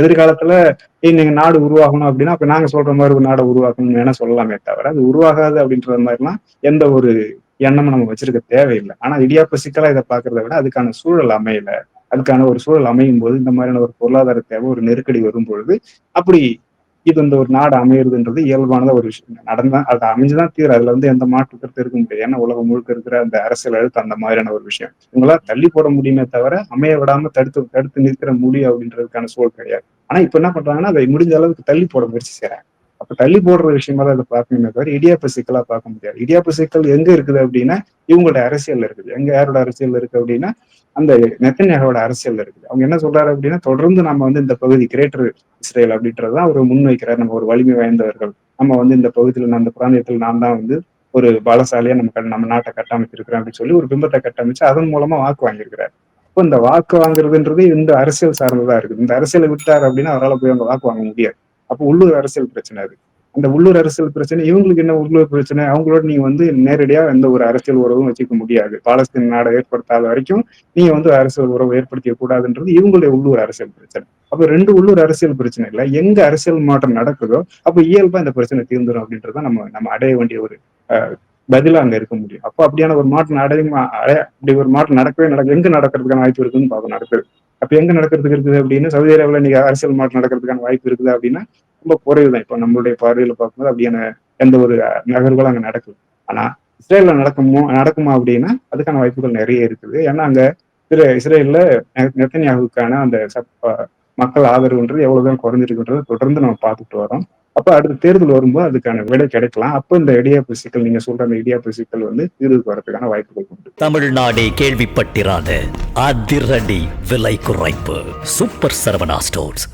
எதிர்காலத்துல நீங்க நாடு உருவாகணும் அப்படின்னா அப்ப நாங்க சொல்ற மாதிரி ஒரு நாடை உருவாக்கணும்னு வேணா சொல்லலாமே தவிர அது உருவாகாது அப்படின்ற மாதிரிலாம் எந்த ஒரு எண்ணமும் நம்ம வச்சிருக்க தேவையில்லை. ஆனா இடியாப்ப சிக்கலா இதை பாக்குறத விட அதுக்கான சூழல் அமையல. அதுக்கான ஒரு சூழல் அமையும் போது இந்த மாதிரியான ஒரு பொருளாதார தேவை ஒரு நெருக்கடி வரும் பொழுது அப்படி இது இந்த ஒரு நாடு அமையிறதுன்றது இயல்பானத ஒரு விஷயம். நடந்தா அது அமைஞ்சுதான் தீர அதுல வந்து எந்த மாற்று கருத்து இருக்க முடியாது. ஏன்னா உலகம் முழுக்க இருக்கிற அந்த அரசியல் எழுத்து அந்த மாதிரியான ஒரு விஷயம். இவங்களா தள்ளி போட முடியுமே தவிர அமைய விடாம தடுத்து தடுத்து நிற்கிற முடியும் அப்படின்றதுக்கான சூழல் கிடையாது. ஆனா இப்ப என்ன பண்றாங்கன்னா அதை முடிஞ்ச அளவுக்கு தள்ளி போட முயற்சி செய்யறாங்க அப்ப தள்ளி போடுற விஷயமா தான் அதை பார்க்கணுமே தவிர இடியாப்ப சிக்கலா பார்க்க முடியாது. இடியாப்ப சிக்கல் எங்க இருக்குது அப்படின்னா இவங்களோட அரசியல் இருக்குது. எங்க யாரோட அரசியல் இருக்கு அப்படின்னா அந்த நெத்தன்யாகோட அரசியல் இருக்குது. அவங்க என்ன சொல்றாரு அப்படின்னா தொடர்ந்து நம்ம வந்து இந்த பகுதி கிரேட்டர் இஸ்ரேல் அப்படின்றதான் அவர் முன்வைக்கிறார் நம்ம ஒரு வலிமை வாய்ந்தவர்கள். நம்ம வந்து இந்த பகுதியில் அந்த பிராந்தியத்தில் நான் தான் வந்து ஒரு பலசாலியா நம்ம நம்ம நாட்டை கட்டமைச்சிருக்கிறோம் அப்படின்னு சொல்லி ஒரு பிம்பத்தை கட்டமைச்சு அதன் மூலமா வாக்கு வாங்கியிருக்கிறார். இப்போ இந்த வாக்கு வாங்குறதுன்றது இந்த அரசியல் சார்ந்ததா இருக்குது. இந்த அரசியலை விட்டார் அப்படின்னா அவரால் போய் அவங்க வாக்கு வாங்க முடியாது. அப்போ உள்ளூர் அரசியல் பிரச்சனை அது. அந்த உள்ளூர் அரசியல் பிரச்சனை இவங்களுக்கு என்ன உள்ளூர் பிரச்சனை? அவங்களோட நீங்க வந்து நேரடியா எந்த ஒரு அரசியல் உறவும் வச்சுக்க முடியாது. பாலஸ்தீன் நாடை ஏற்படுத்தாத வரைக்கும் நீங்க வந்து அரசியல் உறவு ஏற்படுத்திக்க கூடாதுன்றது இவங்களுடைய உள்ளூர் அரசியல் பிரச்சனை. அப்ப ரெண்டு உள்ளூர் அரசியல் பிரச்சனை இல்ல. எங்க அரசியல் மாற்றம் நடக்குதோ அப்ப இயல்பா இந்த பிரச்சனை தீர்ந்துடும் அப்படின்றத நம்ம நம்ம அடைய வேண்டிய ஒரு பதிலா அங்க இருக்க முடியும். அப்போ அப்படியான ஒரு மாற்றம் அடையும் அடைய அப்படி ஒரு மாற்றம் நடக்கவே நடக்க எங்க நடக்கிறதுக்கான வாய்ப்பு இருக்குன்னு பார்க்க நடக்குது. அப்ப எங்க நடக்கிறதுக்கு இருக்குது அப்படின்னு சவுதி அரேபியாவில் நீங்க அரசியல் மாற்றம் நடக்கிறதுக்கான வாய்ப்பு இருக்குது அப்படின்னா ரொம்ப குறைவு தான். இப்போ நம்மளுடைய பார்வையில பார்க்கும்போது அப்படியான எந்த ஒரு நகர்வுகளும் அங்க நடக்குது ஆனா இஸ்ரேல்ல நடக்குமோ நடக்குமா அப்படின்னா அதுக்கான வாய்ப்புகள் நிறைய இருக்குது. ஏன்னா அங்க திரு இஸ்ரேல்ல நெத்தன்யாவுக்கான அந்த மக்கள் ஆதரவுன்றது எவ்வளவுதான் குறைஞ்சிருக்குன்றதை தொடர்ந்து நம்ம பார்த்துட்டு வரோம். அப்ப அடுத்த தேர்தல் வரும்போது அதுக்கான விடை கிடைக்கலாம். அப்ப இந்த இடியாப்பு சிக்கல் நீங்க சொல்ற அந்த இடியாப்பு சிக்கல் வந்து தீர்வுக்கு வரதுக்கான வாய்ப்புகள் உண்டு. தமிழ்நாடே கேள்விப்பட்டிராத அதிரடி விலை குறைப்பு. Super Saravana stores.